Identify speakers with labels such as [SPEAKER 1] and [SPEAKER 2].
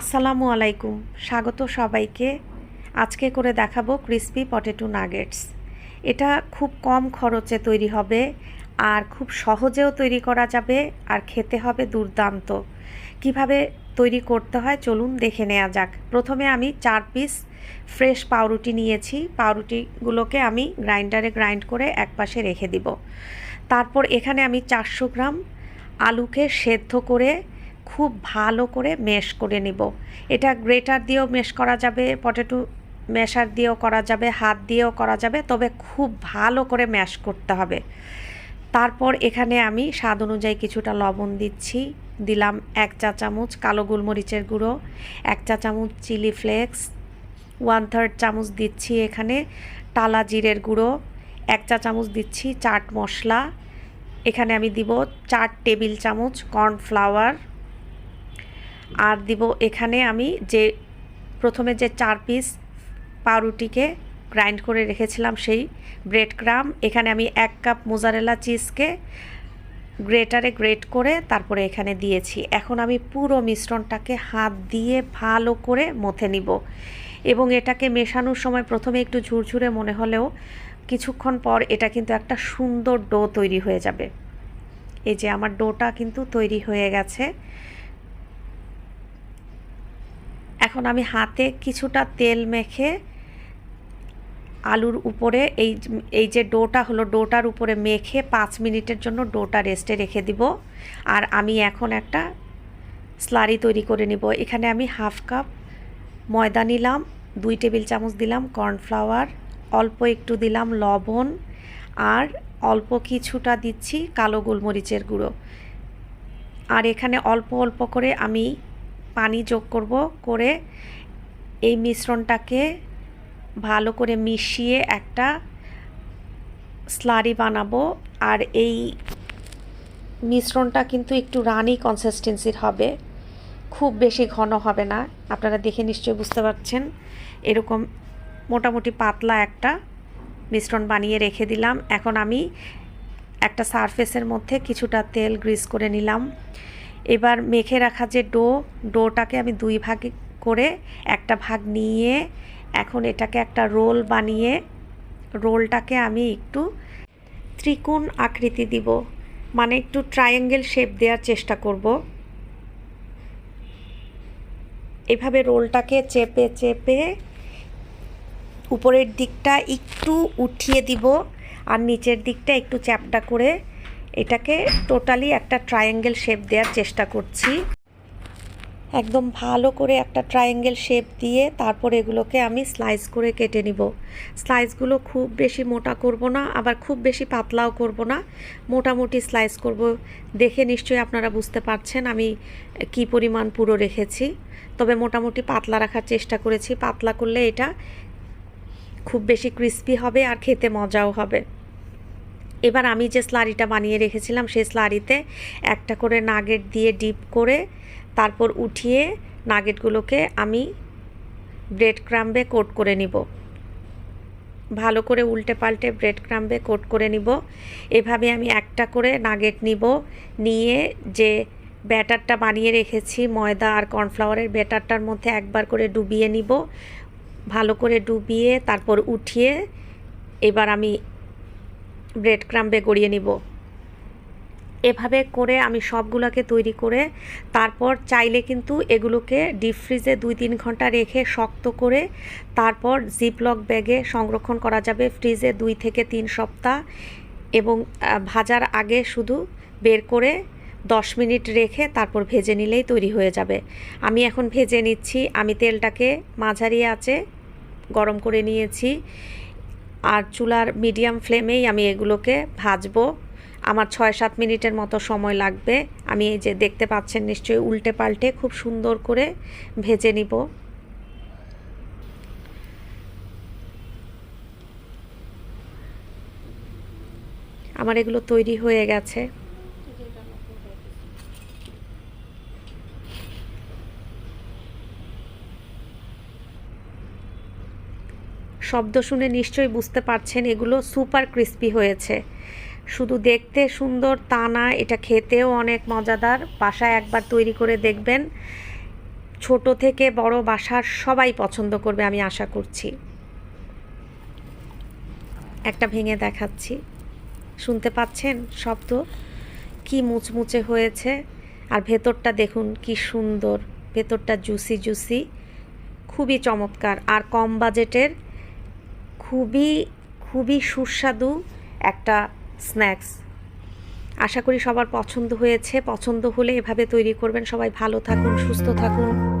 [SPEAKER 1] আসসালামু আলাইকুম। স্বাগত সবাইকে। আজকে করে দেখাবো ক্রিসপি পটেটো নাগেটস। এটা খুব কম খরচে তৈরি হবে আর খুব সহজেও তৈরি করা যাবে আর খেতে হবে দুর্দান্ত। কীভাবে তৈরি করতে হয় চলুন দেখে নেওয়া যাক। প্রথমে আমি চার পিস ফ্রেশ পাউরুটি নিয়েছি। পাউরুটিগুলোকে আমি গ্রাইন্ডারে গ্রাইন্ড করে একপাশে রেখে দিব। তারপর এখানে আমি চারশো গ্রাম আলুকে সেদ্ধ করে খুব ভালো করে মেশ করে নিব। এটা গ্রেটার দিয়েও মেশ করা যাবে, পটেটো ম্যাশার দিয়েও করা যাবে, হাত দিয়েও করা যাবে, তবে খুব ভালো করে ম্যাশ করতে হবে। তারপর এখানে আমি স্বাদ অনুযায়ী কিছুটা লবণ দিচ্ছি, দিলাম এক চা চামচ কালো গোলমরিচের গুঁড়ো, এক চা চামচ চিলি ফ্লেক্স ওয়ান থার্ড চামচ দিচ্ছি এখানে টালা জিরের গুঁড়ো, এক চা চামচ দিচ্ছি চাট মশলা। এখানে আমি দিব চার টেবিল চামচ কর্নফ্লাওয়ার আর দিব এখানে আমি যে প্রথমে যে চার পিস পাউরুটিকে গ্রাইন্ড করে রেখেছিলাম সেই ব্রেড ক্রাম এখানে আমি এক কাপ মোজারেলা চিজকে গ্রেটারে গ্রেট করে তারপরে এখানে দিয়েছি। এখন আমি পুরো মিশ্রণটাকে হাত দিয়ে ভালো করে মথে নিব এবং এটাকে মেশানোর সময় প্রথমে একটু ঝুরঝুরে মনে হলেও কিছুক্ষণ পর এটা কিন্তু একটা সুন্দর ডো তৈরি হয়ে যাবে। এই যে আমার ডোটা কিন্তু তৈরি হয়ে গেছে। এখন আমি হাতে কিছুটা তেল মেখে আলুর উপরে এই এই যে ডোটা হলো, ডোটার উপরে মেখে পাঁচ মিনিটের জন্য ডোটা রেস্টে রেখে দিব। আর আমি এখন একটা স্লারি তৈরি করে নিব। এখানে আমি হাফ কাপ ময়দা নিলাম, দুই টেবিল চামচ দিলাম কর্নফ্লাওয়ার, অল্প একটু দিলাম লবণ, আর অল্প কিছুটা দিচ্ছি কালো গোলমরিচের গুঁড়ো। আর এখানে অল্প অল্প করে আমি পানি যোগ করব করে এই মিশ্রণটাকে ভালো করে মিশিয়ে একটা স্লারি বানাবো। আর এই মিশ্রণটা কিন্তু একটু রানি কনসিস্টেন্সির হবে। খুব বেশি ঘন হবে না। আপনারা দেখে নিশ্চয়ই বুঝতে পারছেন। এরকম মোটামুটি পাতলা একটা মিশ্রণ বানিয়ে রেখে দিলাম। এখন আমি একটা সারফেসের মধ্যে কিছুটা তেল গ্রিস করে নিলাম। এবার মেখে রাখা যে ডো, ডোটাকে আমি দুই ভাগে করে একটা ভাগ নিয়ে এখন এটাকে একটা রোল বানিয়ে রোলটাকে আমি একটু ত্রিকোণ আকৃতি দিব মানে একটু ট্রায়াঙ্গেল শেপ দেওয়ার চেষ্টা করব। এভাবে রোলটাকে চেপে চেপে উপরের দিকটা একটু উঠিয়ে দিব আর নিচের দিকটা একটু চ্যাপটা করে এটাকে টোটালি একটা ট্রায়াঙ্গেল শেপ দেওয়ার চেষ্টা করছি। একদম ভালো করে একটা ট্রায়াঙ্গেল শেপ দিয়ে তারপর এগুলোকে আমি স্লাইস করে কেটে নিব। স্লাইসগুলো খুব বেশি মোটা করব না, আবার খুব বেশি পাতলাও করব না। মোটামুটি স্লাইস করব। দেখে নিশ্চয়ই আপনারা বুঝতে পারছেন আমি কি পরিমাণ পুরো রেখেছি। তবে মোটামুটি পাতলা রাখার চেষ্টা করেছি। পাতলা করলে এটা খুব বেশি ক্রিস্পি হবে আর খেতে মজাও হবে। এবার আমি যে স্লারিটা বানিয়ে রেখেছিলাম, সেই স্লারিতে একটা করে নাগেট দিয়ে ডিপ করে তারপর উঠিয়ে নাগেটগুলোকে আমি ব্রেড ক্রাম্বে কোট করে নিব। ভালো করে উল্টে পাল্টে ব্রেড ক্রাম্বে কোট করে নিব। এভাবে আমি একটা করে নাগেট নিব, নিয়ে যে ব্যাটারটা বানিয়ে রেখেছি, ময়দা আর কর্নফ্লাওয়ারের ব্যাটারটার মধ্যে একবার করে ডুবিয়ে নিব। ভালো করে ডুবিয়ে তারপর উঠিয়ে এবার আমি ব্রেড ক্রাম্বে গড়িয়ে নিব। এভাবে করে আমি সবগুলোকে তৈরি করে তারপর চাইলে কিন্তু এগুলোকে ডিপ ফ্রিজে দুই তিন ঘণ্টা রেখে শক্ত করে তারপর জিপলক ব্যাগে সংরক্ষণ করা যাবে ফ্রিজে দুই থেকে তিন সপ্তাহ এবং ভাজার আগে শুধু বের করে দশ মিনিট রেখে তারপর ভেজে নিলেই তৈরি হয়ে যাবে। আমি এখন ভেজে নিচ্ছি, আমি তেলটাকে মাঝারি আছে গরম করে নিয়েছি। আর চুলার মিডিয়াম ফ্লেমেই আমি এগুলোকে ভাজবো। আমার ছয় সাত মিনিটের মতো সময় লাগবে। আমি এই যে দেখতে পাচ্ছেন নিশ্চয়ই উল্টে পাল্টে খুব সুন্দর করে ভেজে নিব। আমার এগুলো তৈরি হয়ে গেছে। শব্দ শুনে নিশ্চয়ই বুঝতে পারছেন এগুলো সুপার ক্রিস্পি হয়েছে। শুধু দেখতে সুন্দর তা না, এটা খেতেও অনেক মজাদার। বাসায় একবার তৈরি করে দেখবেন। ছোট থেকে বড় বাসার সবাই পছন্দ করবে, আমি আশা করছি। একটা ভেঙে দেখাচ্ছি। শুনতে পাচ্ছেন শব্দ? কি মুচমুচে হয়েছে। আর ভেতরটা দেখুন, কি সুন্দর। ভেতরটা জুসি জুসি। খুবই চমৎকার। আর কম বাজেটের খুবই খুবই সুস্বাদু একটা স্ন্যাক্স আশা করি সবার পছন্দ হয়েছে। পছন্দ হলে এভাবে তৈরি করবেন। সবাই ভালো থাকুন, সুস্থ থাকুন।